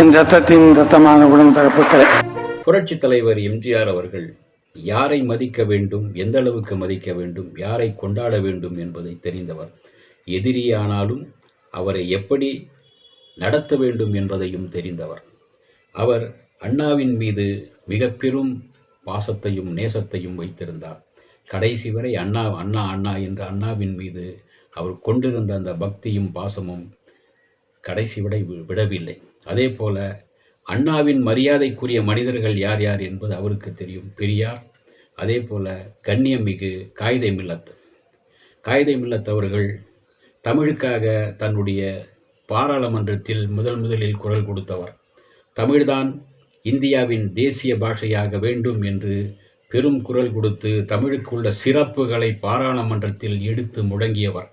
என் ரத்தத்தின் ரத்தமான உடன்பிறப்புகளே புரட்சி தலைவர் எம்ஜிஆர் அவர்கள் யாரை மதிக்க வேண்டும் எந்த அளவுக்கு மதிக்க வேண்டும் யாரை கொண்டாட வேண்டும் என்பதை தெரிந்தவர். எதிரியானாலும் அவரை எப்படி நடத்த வேண்டும் என்பதையும் தெரிந்தவர். அவர் அண்ணாவின் மீது மிக பெரும் பாசத்தையும் நேசத்தையும் வைத்திருந்தார். கடைசி வரை அண்ணா அண்ணா அண்ணா என்ற அண்ணாவின் மீது அவர் கொண்டிருந்த அந்த பக்தியும் பாசமும் கடைசி விடை வி- விடவில்லை. அதே போல அண்ணாவின் மரியாதைக்குரிய மனிதர்கள் யார் யார் என்பது அவருக்கு தெரியும். பெரியார் அதே போல கண்ணியமிகு காயிதை மில்லத். காயிதை மில்லத் அவர்கள் தமிழுக்காக தன்னுடைய பாராளுமன்றத்தில் முதல் முதலில் குரல் கொடுத்தவர். தமிழ்தான் இந்தியாவின் தேசிய பாஷையாக வேண்டும் என்று பெரும் குரல் கொடுத்து தமிழுக்குள்ள சிறப்புகளை பாராளுமன்றத்தில் எடுத்து முழங்கியவர்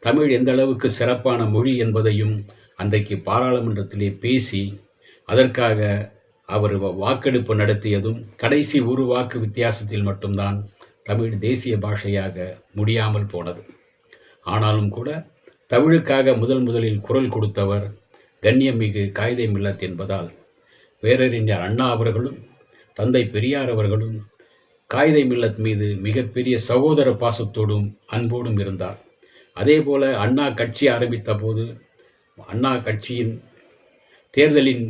தமிழ் எந்த அளவுக்கு சிறப்பான மொழி என்பதையும் அன்றைக்கு பாராளுமன்றத்திலே பேசி அதற்காக அவர் வ- வாக்கெடுப்பு நடத்தியதும் கடைசி ஒரு வாக்கு வித்தியாசத்தில் மட்டும்தான் தமிழ் தேசிய பாஷையாக முடியாமல் போனது. ஆனாலும் கூட தமிழுக்காக முதல் முதலில் குரல் கொடுத்தவர் கண்ணியமிகு காயிதே மில்லத் என்பதால் வேறறிஞர் அண்ணா அவர்களும் தந்தை பெரியார் அவர்களும் காயிதை மில்லத் மீது மிகப்பெரிய சகோதர பாசத்தோடும் அன்போடும் இருந்தார். அதேபோல அண்ணா கட்சி ஆரம்பித்த போது அண்ணா கட்சியின் தேர்தலின்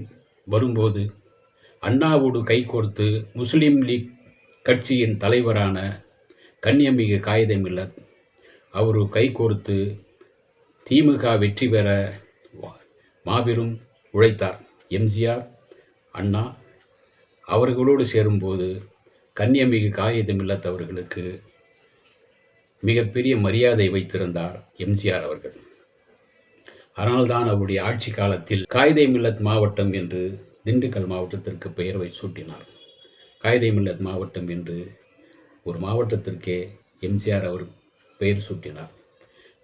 வரும்போது அண்ணாவோடு கைகோர்த்து முஸ்லீம் லீக் கட்சியின் தலைவரான கன்னியமிகு காயிதே மில்லத் அவரு கைகோர்த்து திமுக வெற்றி பெற மாபெரும் உழைத்தார். எம்ஜிஆர் அண்ணா அவர்களோடு சேரும்போது கன்னியமிகு காயிதே மில்லத் அவர்களுக்கு மிகப்பெரிய மரியாதை வைத்திருந்தார் எம்ஜிஆர் அவர்கள். அதனால்தான் அவருடைய ஆட்சி காலத்தில் காயிதே மில்லத் மாவட்டம் என்று திண்டுக்கல் மாவட்டத்திற்கு பெயரை சூட்டினார். காயிதே மில்லத் மாவட்டம் என்று ஒரு மாவட்டத்திற்கே எம்ஜிஆர் அவர் பெயர் சூட்டினார்.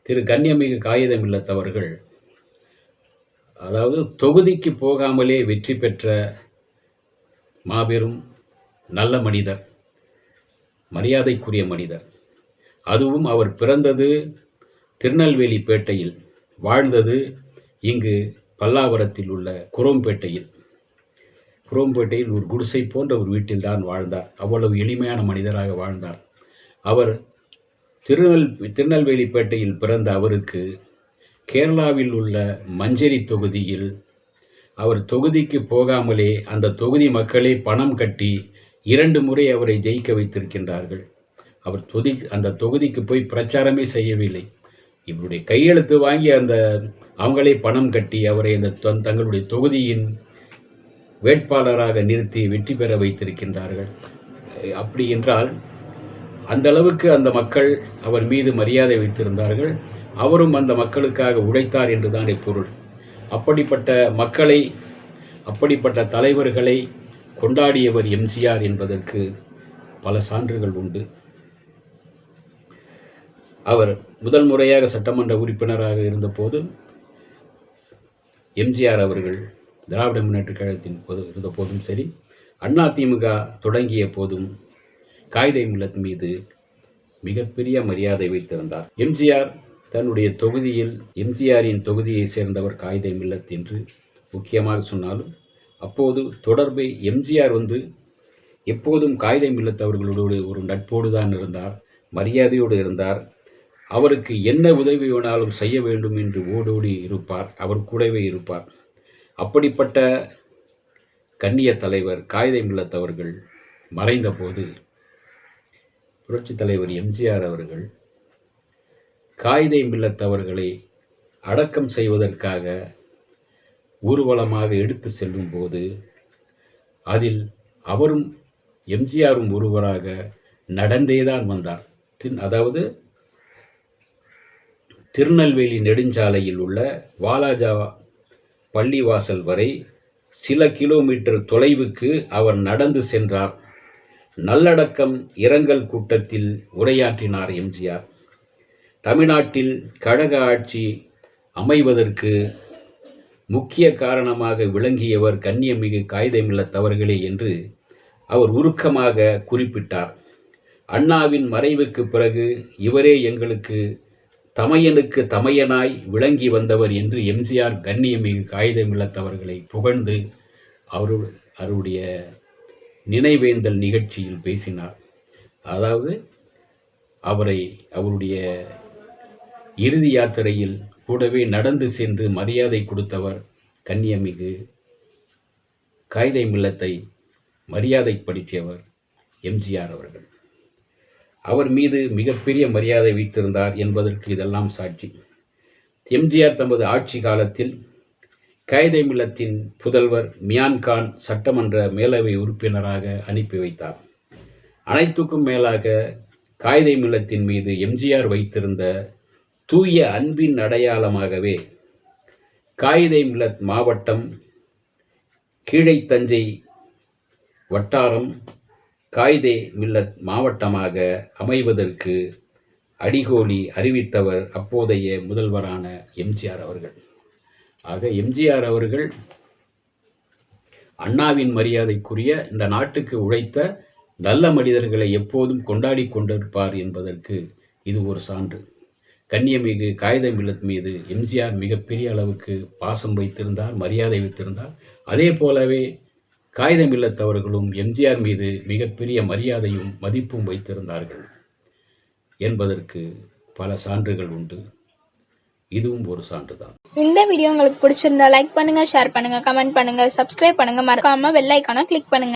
திரு கன்னியமிகு காயிதே மில்லத் அவர்கள் அதாவது தொகுதிக்கு போகாமலே வெற்றி பெற்ற மாபெரும் நல்ல மனிதர் மரியாதைக்குரிய மனிதர். அதுவும் அவர் பிறந்தது திருநெல்வேலி பேட்டையில். வாழ்ந்தது இங்கு பல்லாவரத்தில் உள்ள குரோம்பேட்டையில். குரோம்பேட்டையில் ஒரு குடிசை போன்ற ஒரு வீட்டில்தான் வாழ்ந்தார். அவ்வளவு எளிமையான மனிதராக வாழ்ந்தார். அவர் திருநெல் திருநெல்வேலிப்பேட்டையில் பிறந்த அவருக்கு கேரளாவில் உள்ள மஞ்சரி தொகுதியில் அவர் தொகுதிக்கு போகாமலே அந்த தொகுதி மக்களே பணம் கட்டி இரண்டு முறை அவரை ஜெயிக்க வைத்திருக்கின்றார்கள். அவர் தொதி அந்த தொகுதிக்கு போய் பிரச்சாரமே செய்யவில்லை. இவருடைய கையெழுத்து வாங்கி அந்த அவங்களே பணம் கட்டி அவரை அந்த தன்- தங்களுடைய தொகுதியின் வேட்பாளராக நிறுத்தி வெற்றி பெற வைத்திருக்கின்றார்கள். அப்படி என்றால் அந்த அளவுக்கு அந்த மக்கள் அவர் மீது மரியாதை வைத்திருந்தார்கள். அவரும் அந்த மக்களுக்காக உழைத்தார் என்றுதானே பொருள். அப்படிப்பட்ட மக்களை அப்படிப்பட்ட தலைவர்களை கொண்டாடியவர் எம்ஜிஆர் என்பதற்கு பல சான்றுகள் உண்டு. அவர் முதல் முறையாக சட்டமன்ற உறுப்பினராக இருந்தபோது எம்ஜிஆர் அவர்கள் திராவிட முன்னேற்ற கழகத்தின் போது இருந்த போதும் சரி திமுக தொடங்கிய போதும் காகிதை மில்லத் மீது மிகப்பெரிய மரியாதை வைத்திருந்தார். எம்ஜிஆர் தன்னுடைய தொகுதியில் எம்ஜிஆரின் தொகுதியை சேர்ந்தவர் காகிதை மில்லத் என்று முக்கியமாக சொன்னாலும் அப்போது தொடர்பை எம்ஜிஆர் வந்து எப்போதும் காகிதை மில்லத் அவர்களோடு ஒரு நட்போடு தான் இருந்தார் மரியாதையோடு இருந்தார் அவருக்கு என்ன உதவி வேணாலும் செய்ய வேண்டும் என்று ஓடோடி இருப்பார் அவர் கூடவே இருப்பார். அப்படிப்பட்ட கண்ணிய தலைவர் காயிதே மில்லத்தவர்கள் மறைந்தபோது புரட்சித் தலைவர் எம்ஜிஆர் அவர்கள் காயிதே மில்லத்தவர்களை அடக்கம் செய்வதற்காக ஊர்வலமாக எடுத்து செல்லும்போது அதில் அவரும் எம்ஜிஆரும் ஒருவராக நடந்தேதான் வந்தார். தின் அதாவது திருநெல்வேலி நெடுஞ்சாலையில் உள்ள வாலாஜா பள்ளிவாசல் வரை சில கிலோமீட்டர் தொலைவுக்கு அவர் நடந்து சென்றார். நல்லடக்கம் இரங்கல் கூட்டத்தில் உரையாற்றினார் எம்ஜிஆர். தமிழ்நாட்டில் கழக ஆட்சி அமைவதற்கு முக்கிய காரணமாக விளங்கியவர் கண்ணியமிகு காகிதமில்லத்தவர்களே என்று அவர் உருக்கமாக குறிப்பிட்டார். அண்ணாவின் மறைவுக்கு பிறகு இவரே எங்களுக்கு தமையனுக்கு தமையனாய் விளங்கி வந்தவர் என்று எம்ஜிஆர் கண்ணியமிகு காகிதம் இல்லத்தவர்களை புகழ்ந்து அவரு அவருடைய நினைவேந்தல் நிகழ்ச்சியில் பேசினார். அதாவது அவரை அவருடைய இறுதி யாத்திரையில் கூடவே நடந்து சென்று மரியாதை கொடுத்தவர் கண்ணியமிகு காகிதை மில்லத்தை மரியாதைப்படுத்தியவர் எம்ஜிஆர் அவர்கள். அவர் மீது மிகப்பெரிய மரியாதை வைத்திருந்தார் என்பதற்கு இதெல்லாம் சாட்சி. எம்ஜிஆர் தமது ஆட்சி காலத்தில் கைதை மில்லத்தின் புதல்வர் மியான் கான் சட்டமன்ற மேலவை உறுப்பினராக அனுப்பி வைத்தார். அனைத்துக்கும் மேலாக காயிதை மில்லத்தின் மீது எம்ஜிஆர் வைத்திருந்த தூய அன்பின் அடையாளமாகவே காயிதை மில்லத் மாவட்டம் கீழைத்தஞ்சை வட்டாரம் காய்தே மில்லத் மாவட்டமாக அமைவதற்கு அடிகோலி அறிவித்தவர் அப்போதைய முதல்வரான எம்ஜிஆர் அவர்கள். ஆக எம்ஜிஆர் அவர்கள் அண்ணாவின் மரியாதைக்குரிய இந்த நாட்டுக்கு உழைத்த நல்ல மனிதர்களை எப்போதும் கொண்டாடி கொண்டிருப்பார் என்பதற்கு இது ஒரு சான்று. கண்ணியமிகு காகித மில்லத் மீது எம்ஜிஆர் மிகப்பெரிய அளவுக்கு பாசம் வைத்திருந்தார் மரியாதை வைத்திருந்தார். அதே போலவே காகிதமில்லத்தவர்களும் எம்ஜிஆர் மீது மிகப்பெரிய மரியாதையும் மதிப்பும் வைத்திருந்தார்கள். என்பதற்கு பல சான்றுகள் உண்டு. இதுவும் ஒரு சான்றுதான். இந்த வீடியோ உங்களுக்கு பிடிச்சிருந்தா லைக் பண்ணுங்க ஷேர் பண்ணுங்க கமெண்ட் பண்ணுங்க சப்ஸ்கிரைப் பண்ணுங்க. மறக்காம வெள்ளைக்கான கிளிக் பண்ணுங்க.